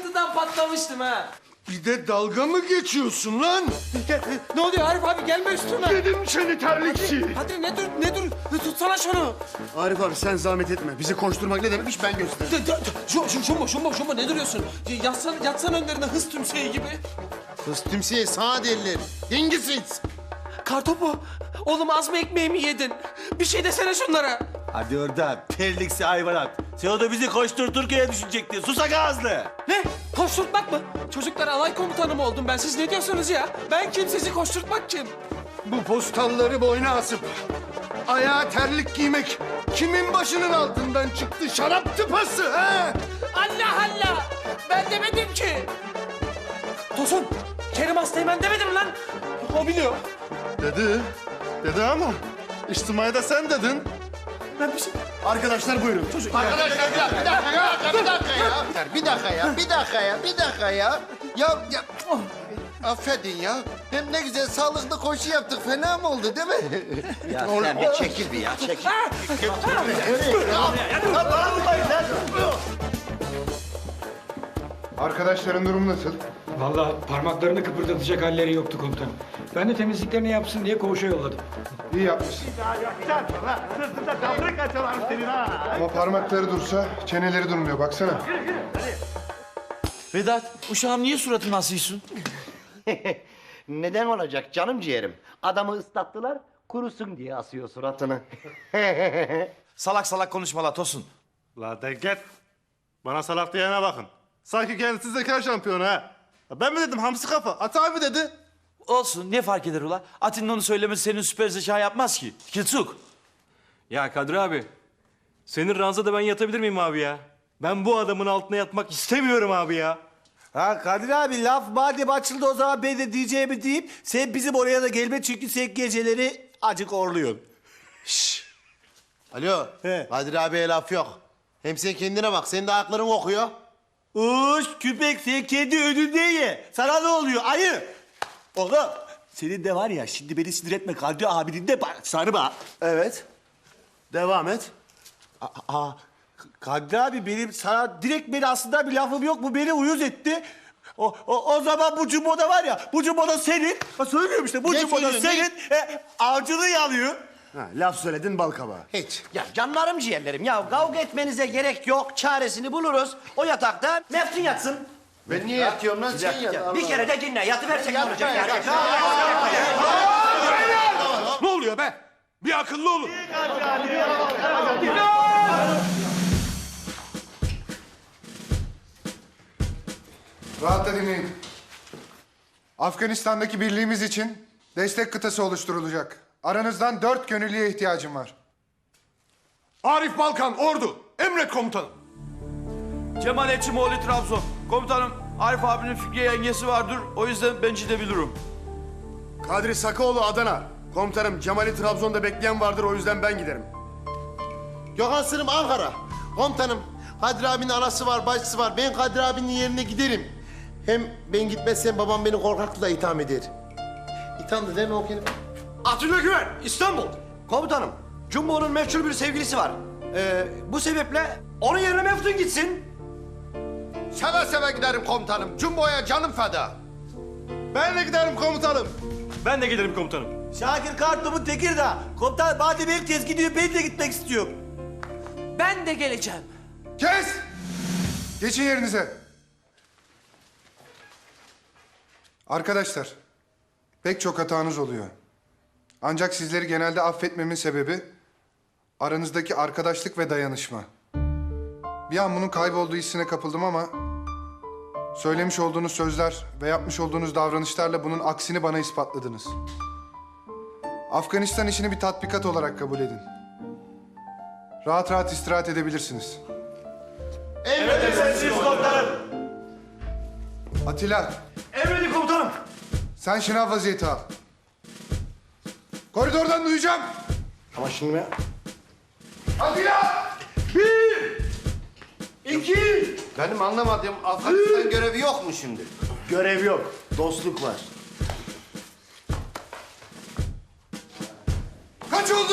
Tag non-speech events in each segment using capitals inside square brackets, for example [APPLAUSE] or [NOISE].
sıkıntıdan patlamıştım ha. Bir de dalga mı geçiyorsun lan? [LAUGHS] Ne oluyor Arif abi gelme üstüme. Dedim seni terlikçi. Hadi ne dur ne dur tutsana şunu. Arif abi sen zahmet etme. Bizi koşturmak ne demekmiş ben göstereyim. Şu, şu, şumbo ne duruyorsun? Yatsan, yatsan önlerine hız tümseyi gibi. Kız tümseye sağ derler. Dengesiz. Kartopu, oğlum az mı ekmeğimi yedin? Bir şey desene şunlara. Hadi oradan terliksi hayvanat. Sen o da bizi koşturturken düşünecektin. Susak ağızlı. Ne? Koşturtmak mı? Çocuklar alay komutanı mı oldum ben? Siz ne diyorsunuz ya? Ben kim sizi koşturtmak kim? Bu postalları boyna asıp ayağa terlik giymek kimin başının altından çıktı şarap tıpası ha? Allah Allah! Ben demedim ki. Tosun, Kerim Asteğmen demedim lan. O biliyor. Dedi. Dedi ama içtimai da sen dedin. Ben bir şey... Arkadaşlar buyurun. Çocuk. Arkadaşlar bir dakika, bir dakika ya, bir dakika ya. Bir dakika ya, bir dakika ya, bir dakika ya. Ya, ya... Affedin ya. Hem ne güzel sağlıklı koşu yaptık. Fena mı oldu değil mi? Ya sen bir çekil bir ya çekil. Arkadaşların durumu nasıl? Vallahi parmaklarını kıpırdatacak halleri yoktu komutanım. Ben de temizliklerini yapsın diye koğuşa yolladım. İyi yapmışsın. Ama parmakları dursa çeneleri durmuyor baksana. Vedat uşağım niye suratını asıyorsun? [LAUGHS] Neden olacak canım ciğerim? Adamı ıslattılar, kurusun diye asıyor suratını. [LAUGHS] Salak salak konuşma la Tosun. La denk et. Bana salak diyene bakın. Sanki kendisi zeka şampiyonu ha. Ya Ben mi dedim hamsi kafa? At abi dedi. Olsun ne fark eder ula? Atin'in onu söylemesi senin süper zeka yapmaz ki. Kilsuk. Ya Kadri abi, senin ranzada ben yatabilir miyim abi ya? Ben bu adamın altına yatmak istemiyorum abi ya. Ha Kadir abi laf madem açıldı o zaman ben de diyeceğimi deyip sen bizim oraya da gelme çünkü sen geceleri acık orluyorsun. Alo, He. Kadir abiye laf yok. Hem sen kendine bak, senin de ayakların kokuyor. Uş küpek sen kendi önünde ye. Sana ne oluyor ayı? Oğlum senin de var ya şimdi beni sinir etme Kadri abinin de bak sarıma. Evet. Devam et. Aa, Kadri abi benim sana direkt beni aslında bir lafım yok. Bu beni uyuz etti. O, o, o zaman bu cumboda var ya, bu cumboda senin, ha söylüyorum işte, bu söylüyorsun, senin, e, avcını yalıyor. Ha, laf söyledin bal kabağı. Hiç. Ya canlarım ciğerlerim ya kavga etmenize gerek yok. Çaresini buluruz. O yatakta Meftun yatsın. Ben niye yatıyorum lan sen yat. Bir kere de dinle. Yatıversek ne olacak yani? Ne oluyor be? Bir akıllı olun. Rahatla dinleyin. Afganistan'daki birliğimiz için destek kıtası oluşturulacak. Aranızdan dört gönüllüye ihtiyacım var. Arif Balkan, Ordu. Emret komutanım. Cemal Etçimoğlu Trabzon. Komutanım, Arif abinin Fikriye yengesi vardır, o yüzden ben gidebilirim. Kadri Sakaoğlu Adana. Komutanım Cemal'i Trabzon'da bekleyen vardır o yüzden ben giderim. Gökhan Sırım Ankara. Komutanım, Kadir abinin anası var, bacısı var. Ben Kadir abinin yerine giderim. Hem ben gitmezsem babam beni korkaklıkla itham eder. İthamdı değil mi o kelime? Atilla Güven, İstanbul. Komutanım, Jumbo'nun meşhur bir sevgilisi var. Ee, bu sebeple onun yerine Meftun gitsin. Seve seve giderim komutanım. Cumbo'ya canım feda. Ben de giderim komutanım. Ben de gelirim komutanım. Şakir Kartop'un Tekirdağ. Komutan madem herkes gidiyor, ben de gitmek istiyorum. Ben de geleceğim. Kes! Geçin yerinize. Arkadaşlar, pek çok hatanız oluyor. Ancak sizleri genelde affetmemin sebebi aranızdaki arkadaşlık ve dayanışma. Bir an bunun kaybolduğu hissine kapıldım ama söylemiş olduğunuz sözler ve yapmış olduğunuz davranışlarla bunun aksini bana ispatladınız. Afganistan işini bir tatbikat olarak kabul edin. Rahat rahat istirahat edebilirsiniz. Atilla, Emredin komutanım. sen şınav vaziyeti al. Koridordan duyacağım. Ama şimdi ben... Atilla! Benim anlamadığım Afganistan görevi yok mu şimdi? Görev yok, dostluk var. Kaç oldu?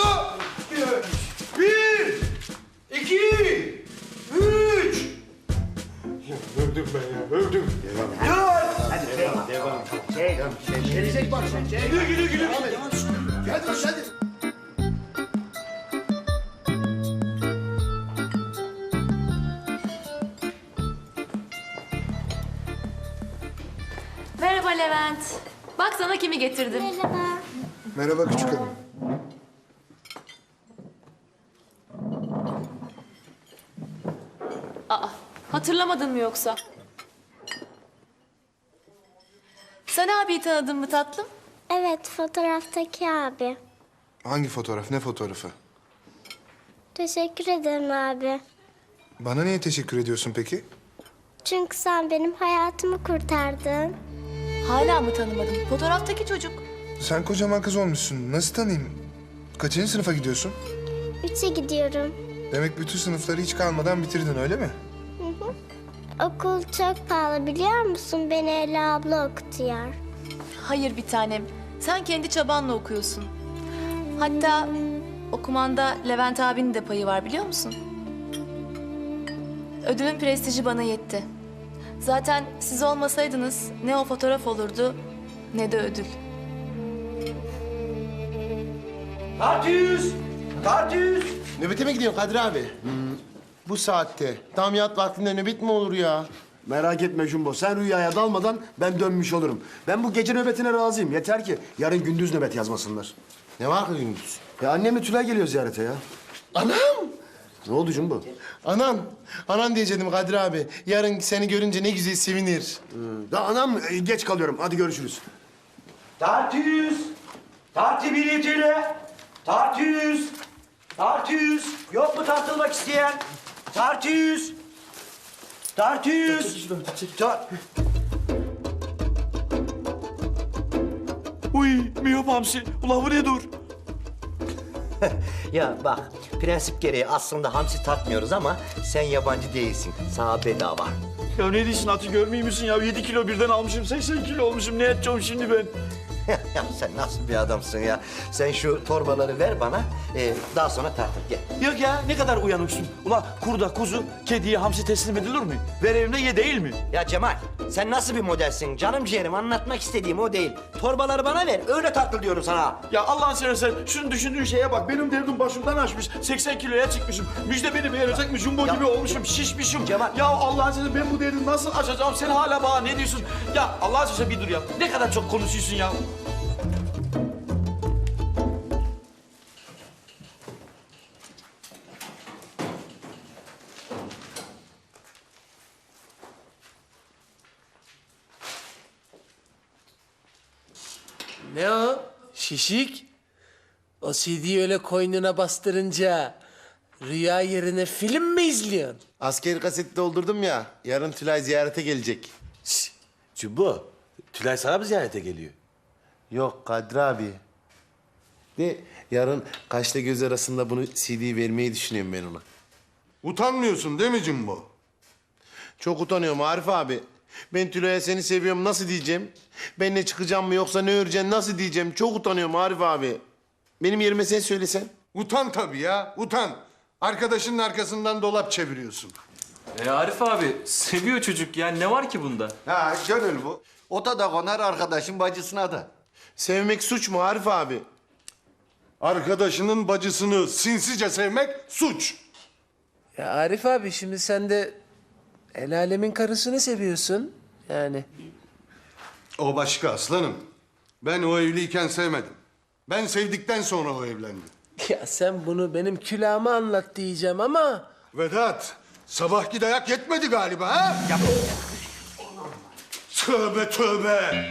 İki, üç, öldüm ben ya, öldüm. Gelecek bak sen. Gülü gülü gülü. Hadi hadi. Merhaba Levent. Bak sana kimi getirdim. Merhaba küçük hanım. Aa, hatırlamadın mı yoksa? Sen abiyi tanıdın mı tatlım? Evet, fotoğraftaki abi. Hangi fotoğraf, ne fotoğrafı? Teşekkür ederim abi. Bana niye teşekkür ediyorsun peki? Çünkü sen benim hayatımı kurtardın. Hala mı tanımadın? Fotoğraftaki çocuk. Sen kocaman kız olmuşsun. Nasıl tanıyayım? Kaçıncı sınıfa gidiyorsun? Üçe gidiyorum. Demek bütün sınıfları hiç kalmadan bitirdin öyle mi? Okul çok pahalı biliyor musun? Beni Ela abla okutuyor. Hayır bir tanem. Sen kendi çabanla okuyorsun. Hatta okumanda Levent abinin de payı var biliyor musun? Ödülün prestiji bana yetti. Zaten siz olmasaydınız ne o fotoğraf olurdu ne de ödül. Tartüs. Tartüs. Nöbete mi gidiyorsun Kadir abi? Bu saatte. Tam yat vaktinde nöbet mi olur ya? Merak etme Jumbo. Sen rüyaya dalmadan ben dönmüş olurum. Ben bu gece nöbetine razıyım. Yeter ki yarın gündüz nöbet yazmasınlar. Ne var ki gündüz? Ya annemle Tülay geliyor ziyarete ya. Anam! Ne oldu Jumbo? Anan! Anan diyecektim Kadir abi. Yarın seni görünce ne güzel sevinir. Da anam e, geç kalıyorum. Hadi görüşürüz. Tartüs. Tartı biletiyle. Tartüs. Tartüs. Yok mu tartılmak isteyen? Tartüs. Tartüs. Ta- Uy miyop hamsi. Ulan bu ne dur? [LAUGHS] Ya bak, prensip gereği aslında hamsi tatmıyoruz ama sen yabancı değilsin. Sana bedava. Ya ne diyorsun atı görmüyor musun ya? 7 kilo birden almışım 80 kilo olmuşum. Ne edeceğim şimdi ben? [LAUGHS] ya sen nasıl bir adamsın ya? Sen şu torbaları ver bana, ee, daha sonra tartır gel. Yok ya ne kadar uyanıksın. Ula kurda kuzu kediye hamsi teslim edilir mi? Ver evimde ye değil mi? Ya Cemal, sen nasıl bir modelsin? Canım ciğerim anlatmak istediğim o değil. Torbaları bana ver, öyle tartıl diyorum sana. Ya Allah'ın seversen şunun düşündüğün şeye bak. Benim derdim başımdan aşmış. 80 kiloya çıkmışım. Müjde beni beğenecek mi? Jumbo Ya- gibi olmuşum, şişmişim. Cemal- Ya Allah'ın seversen ben bu derdi nasıl aşacağım? Sen hala bana ne diyorsun? Ya Allah'ın seversen bir dur ya. Ne kadar çok konuşuyorsun ya. Şişik? O CD'yi öyle koynuna bastırınca rüya yerine film mi izliyorsun? Askeri kaseti doldurdum ya. Yarın Tülay ziyarete gelecek. Jumbo. Tülay sana mı ziyarete geliyor? Yok Kadir abi. De yarın kaşla göz arasında bunu CD vermeyi düşünüyorum ben ona. Utanmıyorsun değil mi Cimbo? Çok utanıyorum Arif abi. Ben Tülay'a seni seviyorum nasıl diyeceğim? Benle çıkacağım mı yoksa ne öreceksin nasıl diyeceğim? Çok utanıyorum Arif abi. Benim yerime sen söylesen. Utan tabii ya, utan. Arkadaşının arkasından dolap çeviriyorsun. E Arif abi seviyor çocuk ya ne var ki bunda? Ha, gönül bu. Ota da konar arkadaşın bacısına da. Sevmek suç mu Arif abi? Arkadaşının bacısını sinsice sevmek suç. Ya Arif abi şimdi sen de el alemin karısını seviyorsun. Yani O başka aslanım. Ben o evliyken sevmedim. Ben sevdikten sonra o evlendi. [LAUGHS] ya sen bunu benim külahıma anlat diyeceğim ama Vedat, sabahki dayak yetmedi galiba ha? Tövbe tövbe.